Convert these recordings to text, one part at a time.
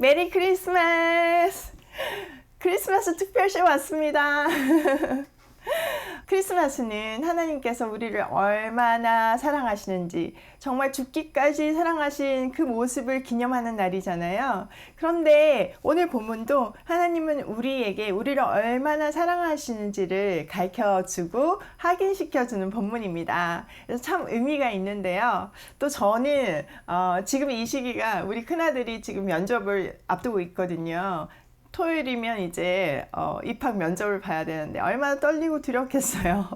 메리 크리스마스! 크리스마스 특별쇼 왔습니다. 크리스마스는 하나님께서 우리를 얼마나 사랑하시는지 정말 죽기까지 사랑하신 그 모습을 기념하는 날이잖아요. 그런데 오늘 본문도 하나님은 우리에게 우리를 얼마나 사랑하시는지를 가르쳐 주고 확인시켜 주는 본문입니다. 그래서 참 의미가 있는데요. 또 저는 어, 지금 이 시기가 우리 큰아들이 지금 면접을 앞두고 있거든요. 토요일이면 이제 어, 입학 면접을 봐야 되는데 얼마나 떨리고 두렵겠어요.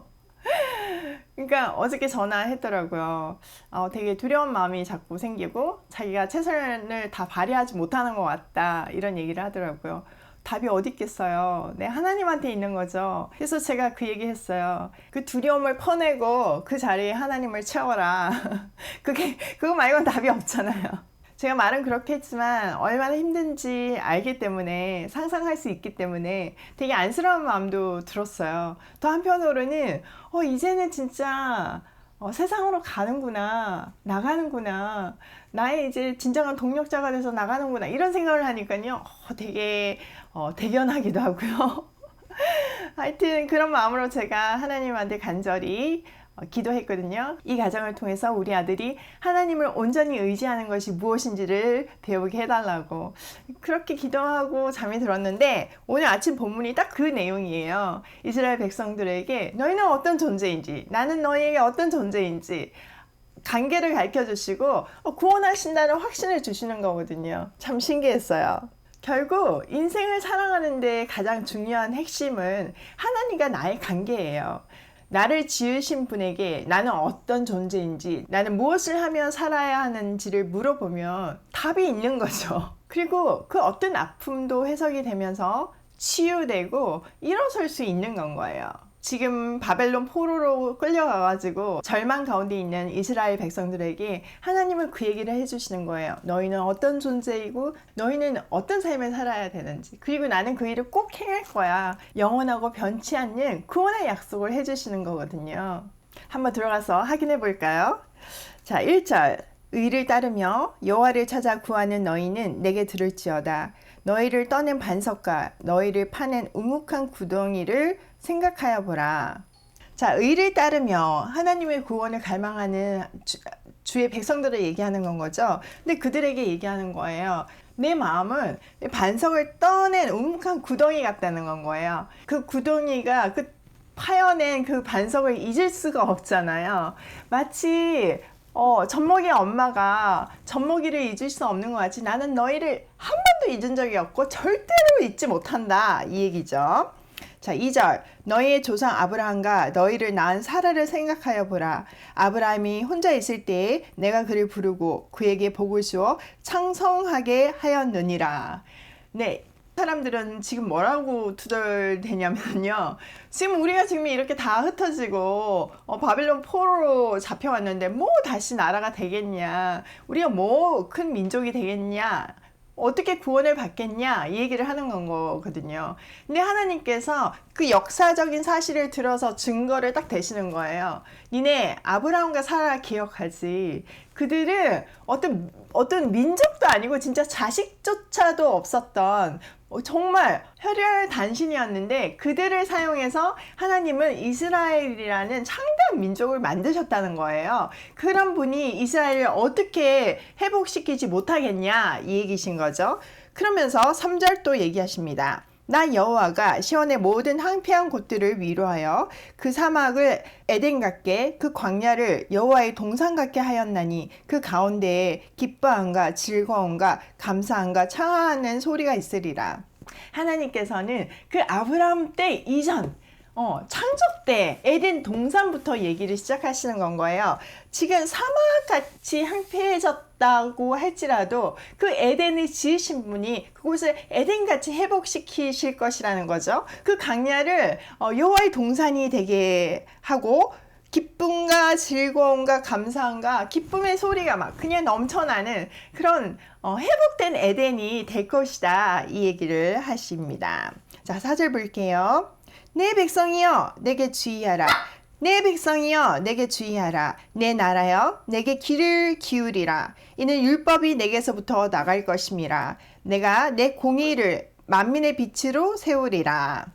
그러니까 어저께 전화했더라고요. 어, 되게 두려운 마음이 자꾸 생기고 자기가 최선을 다 발휘하지 못하는 것 같다 이런 얘기를 하더라고요. 답이 어디 있겠어요. 네, 하나님한테 있는 거죠. 그래서 제가 그 얘기 했어요. 그 두려움을 퍼내고 그 자리에 하나님을 채워라. 그게, 그거 말고는 답이 없잖아요. 제가 말은 그렇게 했지만 얼마나 힘든지 알기 때문에 상상할 수 있기 때문에 되게 안쓰러운 마음도 들었어요. 또 한편으로는 어 이제는 진짜 어, 세상으로 가는구나 나가는구나 나의 이제 진정한 동력자가 돼서 나가는구나 이런 생각을 하니까요 어, 되게 어, 대견하기도 하고요. 하여튼 그런 마음으로 제가 하나님한테 간절히 어, 기도했거든요. 이 과정을 통해서 우리 아들이 하나님을 온전히 의지하는 것이 무엇인지를 배우게 해달라고 그렇게 기도하고 잠이 들었는데 오늘 아침 본문이 딱 그 내용이에요. 이스라엘 백성들에게 너희는 어떤 존재인지 나는 너희에게 어떤 존재인지 관계를 가르쳐 주시고 어, 구원하신다는 확신을 주시는 거거든요. 참 신기했어요. 결국 인생을 살아가는데 가장 중요한 핵심은 하나님과 나의 관계예요. 나를 지으신 분에게 나는 어떤 존재인지, 나는 무엇을 하면 살아야 하는지를 물어보면 답이 있는 거죠. 그리고 그 어떤 아픔도 해석이 되면서 치유되고 일어설 수 있는 건 거예요. 지금 바벨론 포로로 끌려가가지고 절망 가운데 있는 이스라엘 백성들에게 하나님은 그 얘기를 해주시는 거예요. 너희는 어떤 존재이고 너희는 어떤 삶을 살아야 되는지 그리고 나는 그 일을 꼭 행할 거야. 영원하고 변치 않는 구원의 약속을 해주시는 거거든요. 한번 들어가서 확인해 볼까요? 자, 1절. 의를 따르며 여호와를 찾아 구하는 너희는 내게 들을지어다. 너희를 떠낸 반석과 너희를 파낸 우묵한 구덩이를 생각하여 보라. 자, 의를 따르며 하나님의 구원을 갈망하는 주, 주의 백성들을 얘기하는 건 거죠. 근데 그들에게 얘기하는 거예요. 내 마음은 반석을 떠낸 우묵한 구덩이 같다는 건 거예요. 그 구덩이가 그 파여낸 그 반석을 잊을 수가 없잖아요. 마치 어, 젖먹이 엄마가 젖먹이를 잊을 수 없는 것 같이 나는 너희를 한 번도 잊은 적이 없고 절대로 잊지 못한다. 이 얘기죠. 자, 2절. 너희의 조상 아브라함과 너희를 낳은 사라를 생각하여 보라. 아브라함이 혼자 있을 때에 내가 그를 부르고 그에게 복을 주어 창성하게 하였느니라. 네. 사람들은 지금 뭐라고 투덜대냐면요. 지금 우리가 지금 이렇게 다 흩어지고 어, 바빌론 포로로 잡혀왔는데 뭐 다시 나라가 되겠냐. 우리가 뭐 큰 민족이 되겠냐. 어떻게 구원을 받겠냐 이 얘기를 하는 건 거거든요. 근데 하나님께서 그 역사적인 사실을 들어서 증거를 딱 대시는 거예요. 니네 아브라함과 사라 기억하지. 그들은 어떤 어떤 민족도 아니고 진짜 자식조차도 없었던 어, 정말 혈혈 단신이었는데 그들을 사용해서 하나님은 이스라엘이라는 창대한 민족을 만드셨다는 거예요. 그런 분이 이스라엘을 어떻게 회복시키지 못하겠냐 이 얘기신 거죠. 그러면서 3절 또 얘기하십니다. 나 여호와가 시온의 모든 황폐한 곳들을 위로하여 그 사막을 에덴 같게 그 광야를 여호와의 동산 같게 하였나니 그 가운데에 기뻐함과 즐거움과 감사함과 창하는 소리가 있으리라. 하나님께서는 그 아브라함 때 이전 어, 창조 때 에덴 동산부터 얘기를 시작하시는 건 거예요. 지금 사막같이 황폐해졌다고 할지라도 그 에덴을 지으신 분이 그곳을 에덴같이 회복시키실 것이라는 거죠. 그 강야를 어, 여호와의 동산이 되게 하고 기쁨과 즐거움과 감사함과 기쁨의 소리가 막 그냥 넘쳐나는 그런 어, 회복된 에덴이 될 것이다 이 얘기를 하십니다. 자 사절 볼게요. 내 백성이여 내게 주의하라. 내 백성이여 내게 주의하라. 내 나라여 내게 귀를 기울이라. 이는 율법이 내게서부터 나갈 것임이라. 내가 내 공의를 만민의 빛으로 세우리라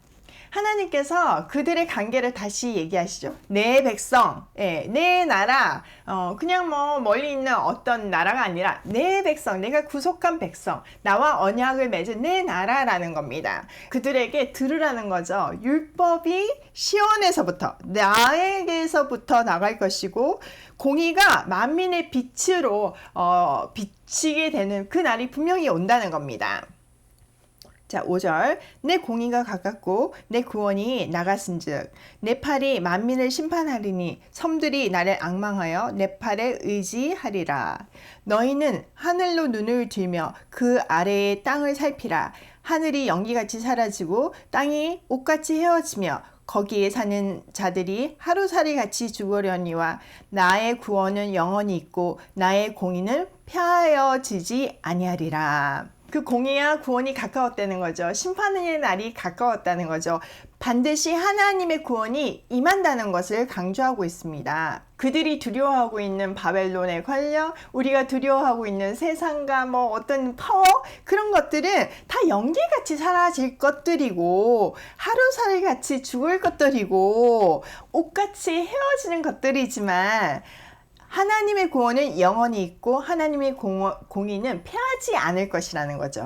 하나님께서 그들의 관계를 다시 얘기하시죠. 내 백성, 예, 내 나라, 어, 그냥 뭐 멀리 있는 어떤 나라가 아니라 내 백성, 내가 구속한 백성, 나와 언약을 맺은 내 나라라는 겁니다. 그들에게 들으라는 거죠. 율법이 시온에서부터, 나에게서부터 나갈 것이고, 공의가 만민의 빛으로, 어, 비치게 되는 그 날이 분명히 온다는 겁니다. 자, 5절. 내 공의가 가깝고 내 구원이 나갔은즉 내 팔이 만민을 심판하리니 섬들이 나를 악망하여 내 팔에 의지하리라. 너희는 하늘로 눈을 들며 그 아래의 땅을 살피라. 하늘이 연기같이 사라지고 땅이 옷같이 헤어지며 거기에 사는 자들이 하루살이 같이 죽으려니와 나의 구원은 영원히 있고 나의 공의는 펴어지지 아니하리라. 그 공의와 구원이 가까웠다는 거죠. 심판의 날이 가까웠다는 거죠. 반드시 하나님의 구원이 임한다는 것을 강조하고 있습니다. 그들이 두려워하고 있는 바벨론의 권력, 우리가 두려워하고 있는 세상과 뭐 어떤 파워 그런 것들은 다 연기같이 사라질 것들이고 하루살이 같이 죽을 것들이고 옷같이 헤어지는 것들이지만 하나님의 구원은 영원히 있고 하나님의 공, 공의는 패하지 않을 것이라는 거죠.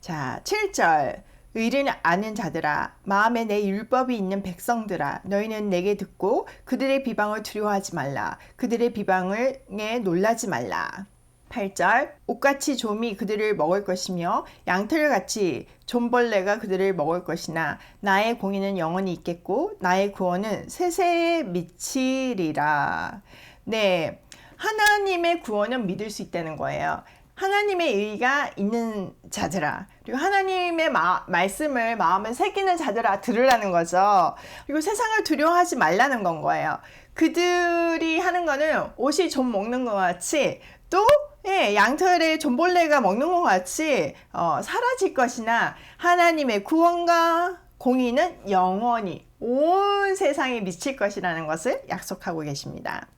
자, 7절. 의를 아는 자들아 마음에 내 율법이 있는 백성들아 너희는 내게 듣고 그들의 비방을 두려워하지 말라 그들의 비방을 에 놀라지 말라 8절 옷같이 좀이 그들을 먹을 것이며 양털같이 좀벌레가 그들을 먹을 것이나 나의 공의는 영원히 있겠고 나의 구원은 세세에 미치리라 네. 하나님의 구원은 믿을 수 있다는 거예요. 하나님의 의가 있는 자들아. 그리고 하나님의 마, 말씀을 마음에 새기는 자들아 들으라는 거죠. 그리고 세상을 두려워하지 말라는 건 거예요. 그들이 하는 거는 옷이 좀 먹는 것 같이 또 예, 양털에 존벌레가 먹는 것 같이 어, 사라질 것이나 하나님의 구원과 공의는 영원히 온 세상에 미칠 것이라는 것을 약속하고 계십니다.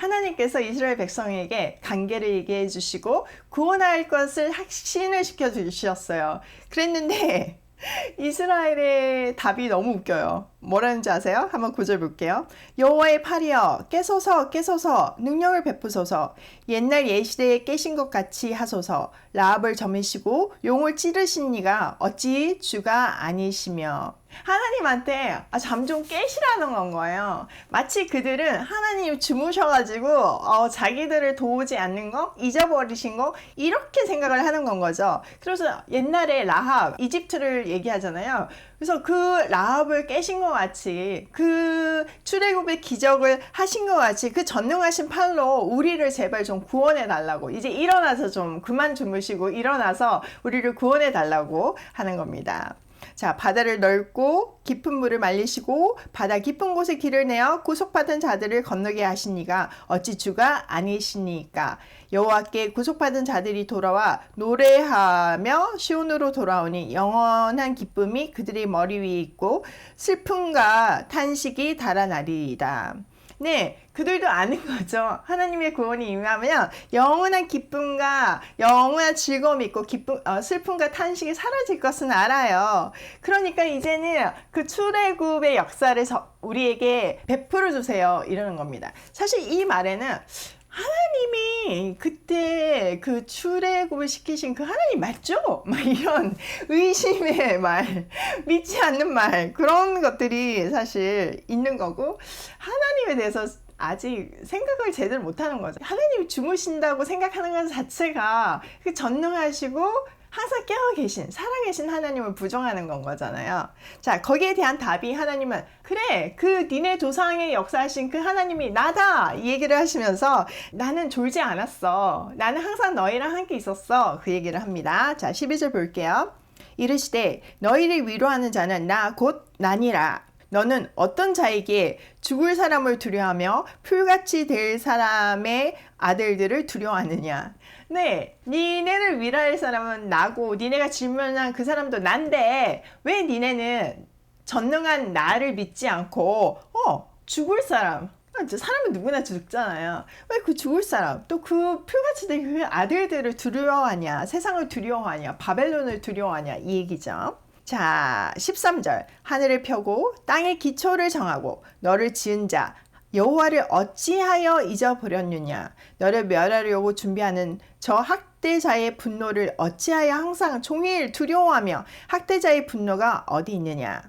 하나님께서 이스라엘 백성에게 관계를 얘기해 주시고 구원할 것을 확신을 시켜 주셨어요. 그랬는데 이스라엘의 답이 너무 웃겨요. 뭐라는지 아세요? 한번 구절 볼게요. 여호와의 팔이여 깨소서 깨소서 능력을 베푸소서 옛날 예시대에 깨신 것 같이 하소서 라합을 점이시고 용을 찌르신 이가 어찌 주가 아니시며 하나님한테 아, 잠좀 깨시라는 건 거예요. 마치 그들은 하나님 주무셔가지고 어, 자기들을 도우지 않는 거, 잊어버리신 거 이렇게 생각을 하는 건 거죠. 그래서 옛날에 라합 이집트를 얘기하잖아요. 그래서 그 라합을 깨신 것 같이 그 출애굽의 기적을 하신 것 같이 그 전능하신 팔로 우리를 제발 좀 구원해 달라고 이제 일어나서 좀 그만 주무시고 일어나서 우리를 구원해 달라고 하는 겁니다. 자, 바다를 넓고 깊은 물을 말리시고 바다 깊은 곳에 길을 내어 구속받은 자들을 건너게 하시니가 어찌 주가 아니시니까 여호와께 구속받은 자들이 돌아와 노래하며 시온으로 돌아오니 영원한 기쁨이 그들의 머리 위에 있고 슬픔과 탄식이 달아나리이다. 네, 그들도 아는 거죠. 하나님의 구원이 임하면 영원한 기쁨과 영원한 즐거움이 있고 기쁨, 어, 슬픔과 탄식이 사라질 것은 알아요. 그러니까 이제는 그 출애굽의 역사를 우리에게 베풀어 주세요. 이러는 겁니다. 사실 이 말에는 하나님이 그때 그 출애굽을 시키신 그 하나님 맞죠? 막 이런 의심의 말, 믿지 않는 말 그런 것들이 사실 있는 거고 하나님에 대해서 아직 생각을 제대로 못하는 거죠. 하나님이 주무신다고 생각하는 것 자체가 그 전능하시고 항상 깨어 계신, 살아계신 하나님을 부정하는 건 거잖아요. 자, 거기에 대한 답이 하나님은, 그래, 그 니네 조상의 역사하신 그 하나님이 나다! 이 얘기를 하시면서, 나는 졸지 않았어. 나는 항상 너희랑 함께 있었어. 그 얘기를 합니다. 자, 12절 볼게요. 이르시되, 너희를 위로하는 자는 나 곧 나니라. 너는 어떤 자에게 죽을 사람을 두려워하며 풀같이 될 사람의 아들들을 두려워하느냐? 네, 니네를 위로할 사람은 나고 니네가 질문한 그 사람도 난데 왜 니네는 전능한 나를 믿지 않고 어 죽을 사람. 아, 사람은 누구나 죽잖아요. 왜 그 죽을 사람, 또 그 풀같이 된 그 아들들을 두려워하냐, 세상을 두려워하냐, 바벨론을 두려워하냐, 이 얘기죠. 자, 13절. 하늘을 펴고 땅의 기초를 정하고 너를 지은 자, 여호와를 어찌하여 잊어버렸느냐? 너를 멸하려고 준비하는 저 학대자의 분노를 어찌하여 항상 종일 두려워하며 학대자의 분노가 어디 있느냐?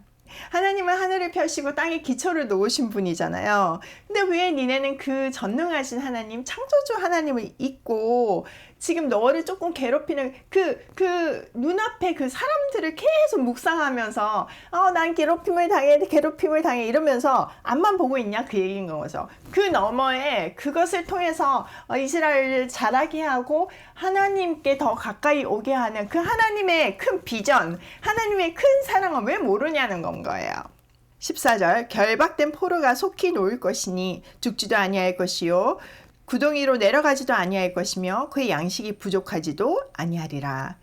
하나님은 하늘을 펴시고 땅에 기초를 놓으신 분이잖아요. 근데 왜 니네는 그 전능하신 하나님, 창조주 하나님을 잊고 지금 너를 조금 괴롭히는 그, 그 눈앞에 그 사람들을 계속 묵상하면서, 어, 난 괴롭힘을 당해, 괴롭힘을 당해 이러면서 앞만 보고 있냐? 그 얘기인 거죠. 그 너머에 그것을 통해서 어, 이스라엘을 자라게 하고 하나님께 더 가까이 오게 하는 그 하나님의 큰 비전, 하나님의 큰 사랑을 왜 모르냐는 건 거예요. 14절 결박된 포로가 속히 놓을 것이니 죽지도 아니할 것이요 구덩이로 내려가지도 아니할 것이며 그의 양식이 부족하지도 아니하리라.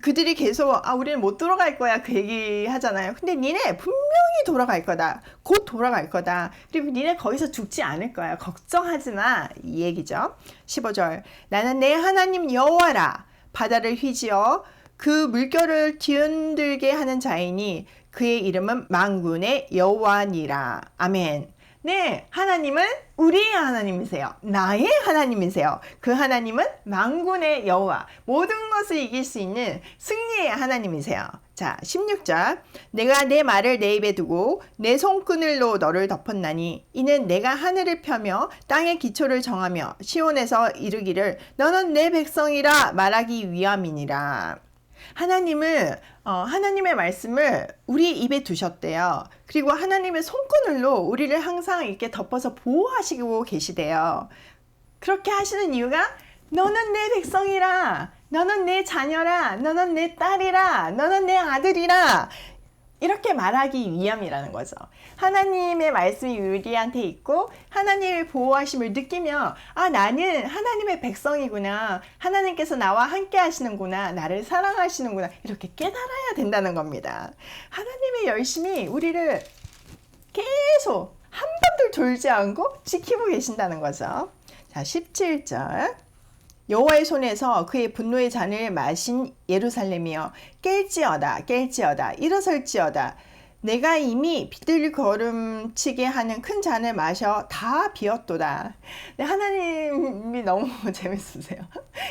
그들이 계속 아 우리는 못 돌아갈 거야 그 얘기 하잖아요. 근데 니네 분명히 돌아갈 거다. 곧 돌아갈 거다. 그리고 니네 거기서 죽지 않을 거야. 걱정하지 마. 이 얘기죠. 15절 나는 내 하나님 여호와라. 바다를 휘지어 그 물결을 뒤흔들게 하는 자이니 그의 이름은 망군의 여호와니라. 아멘. 네, 하나님은 우리의 하나님이세요. 나의 하나님이세요. 그 하나님은 망군의 여호와, 모든 것을 이길 수 있는 승리의 하나님이세요. 자, 16절. 내가 내 말을 내 입에 두고 내 손그늘로 너를 덮었나니 이는 내가 하늘을 펴며 땅의 기초를 정하며 시온에서 이르기를 너는 내 백성이라 말하기 위함이니라. 하나님은 어, 하나님의 말씀을 우리 입에 두셨대요. 그리고 하나님의 손그늘로 우리를 항상 이렇게 덮어서 보호하시고 계시대요. 그렇게 하시는 이유가 너는 내 백성이라, 너는 내 자녀라, 너는 내 딸이라, 너는 내 아들이라. 이렇게 말하기 위함이라는 거죠. 하나님의 말씀이 우리한테 있고 하나님의 보호하심을 느끼며 아 나는 하나님의 백성이구나. 하나님께서 나와 함께 하시는구나. 나를 사랑하시는구나. 이렇게 깨달아야 된다는 겁니다. 하나님의 열심히 우리를 계속 한 번도 돌지 않고 지키고 계신다는 거죠. 자, 17절. 여호와의 손에서 그의 분노의 잔을 마신 예루살렘이여 깰지어다 깰지어다 일어설지어다 내가 이미 비들 걸음치게 하는 큰 잔을 마셔 다 비었도다. 네, 하나님이 너무 재밌으세요.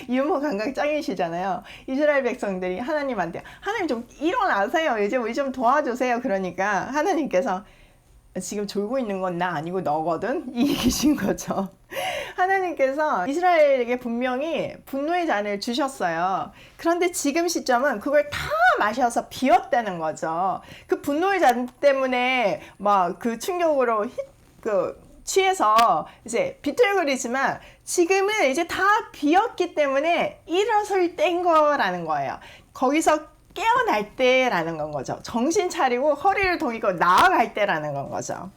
유머 감각 짱이시잖아요. 이스라엘 백성들이 하나님한테 하나님 좀 일어나세요. 이제 우리 좀 도와주세요. 그러니까 하나님께서 지금 졸고 있는 건 나 아니고 너거든? 이 얘기신 거죠. 하나님께서 이스라엘에게 분명히 분노의 잔을 주셨어요. 그런데 지금 시점은 그걸 다 마셔서 비었다는 거죠. 그 분노의 잔 때문에 막 그 충격으로 히, 그 취해서 이제 비틀거리지만 지금은 이제 다 비었기 때문에 일어설 땐 거라는 거예요. 거기서 깨어날 때라는 건 거죠. 정신 차리고 허리를 동이고 나아갈 때라는 건 거죠.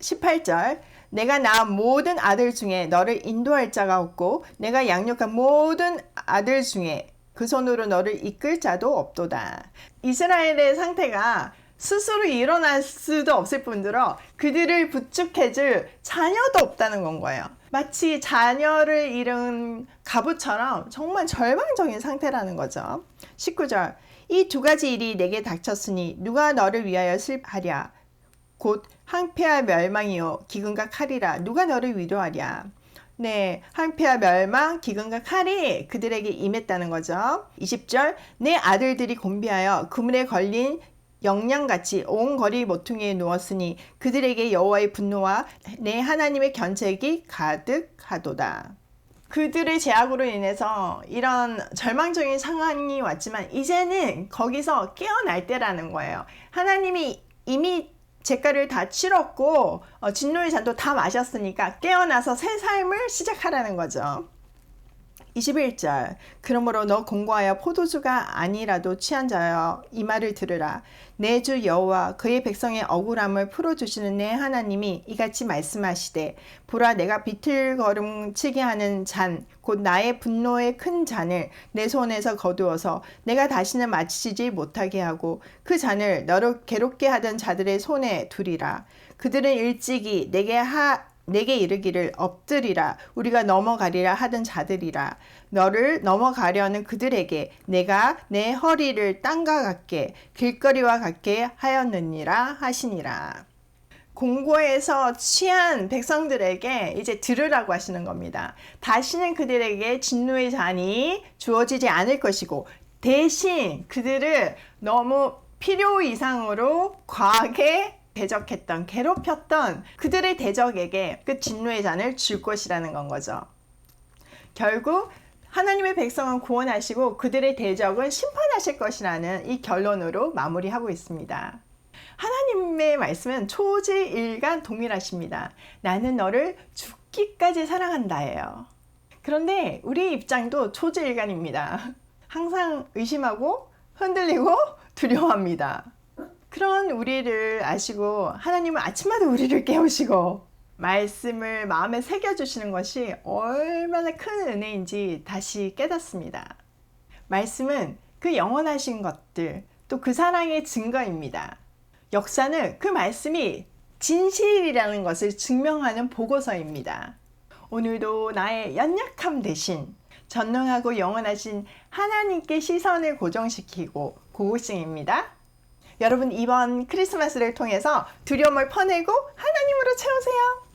18절 내가 낳은 모든 아들 중에 너를 인도할 자가 없고 내가 양육한 모든 아들 중에 그 손으로 너를 이끌 자도 없도다. 이스라엘의 상태가 스스로 일어날 수도 없을 뿐더러 그들을 부축해줄 자녀도 없다는 건 거예요. 마치 자녀를 잃은 가부처럼 정말 절망적인 상태라는 거죠. 19절 이 두 가지 일이 내게 닥쳤으니 누가 너를 위하여 슬하랴 곧 항폐와 멸망이요 기근과 칼이라 누가 너를 위로하랴 네, 항폐와 멸망, 기근과 칼이 그들에게 임했다는 거죠. 20절, 내 아들들이 곤비하여 그물에 걸린 영양같이 온 거리 모퉁이에 누웠으니 그들에게 여호와의 분노와 내 하나님의 견책이 가득하도다. 그들의 제약으로 인해서 이런 절망적인 상황이 왔지만 이제는 거기서 깨어날 때라는 거예요. 하나님이 이미 재가를 다 치렀고 어, 진노의 잔도 다 마셨으니까 깨어나서 새 삶을 시작하라는 거죠. 21절. 그러므로 너 공고하여 포도주가 아니라도 취한 자여 이 말을 들으라. 내 주 여호와 그의 백성의 억울함을 풀어 주시는 내 하나님이 이같이 말씀하시되 보라 내가 비틀거름 치게 하는 잔 곧 나의 분노의 큰 잔을 내 손에서 거두어서 내가 다시는 마치지 못하게 하고 그 잔을 너를 괴롭게 하던 자들의 손에 두리라. 그들은 일찍이 내게 하 내게 이르기를 엎드리라. 우리가 넘어가리라 하던 자들이라. 너를 넘어가려는 그들에게 내가 내 허리를 땅과 같게 길거리와 같게 하였느니라 하시니라. 공고에서 취한 백성들에게 이제 들으라고 하시는 겁니다. 다시는 그들에게 진노의 잔이 주어지지 않을 것이고 대신 그들을 너무 필요 이상으로 과하게 대적했던 괴롭혔던 그들의 대적에게 그 진노의 잔을 줄 것이라는 건 거죠. 결국 하나님의 백성은 구원하시고 그들의 대적은 심판하실 것이라는 이 결론으로 마무리하고 있습니다. 하나님의 말씀은 초지일간 동일하십니다. 나는 너를 죽기까지 사랑한다예요. 그런데 우리 입장도 초지일간입니다. 항상 의심하고 흔들리고 두려워합니다. 그런 우리를 아시고 하나님은 아침마다 우리를 깨우시고 말씀을 마음에 새겨주시는 것이 얼마나 큰 은혜인지 다시 깨닫습니다. 말씀은 그 영원하신 것들, 또 그 사랑의 증거입니다. 역사는 그 말씀이 진실이라는 것을 증명하는 보고서입니다. 오늘도 나의 연약함 대신 전능하고 영원하신 하나님께 시선을 고정시키고 고고싱입니다. 여러분 이번 크리스마스를 통해서 두려움을 퍼내고 하나님으로 채우세요.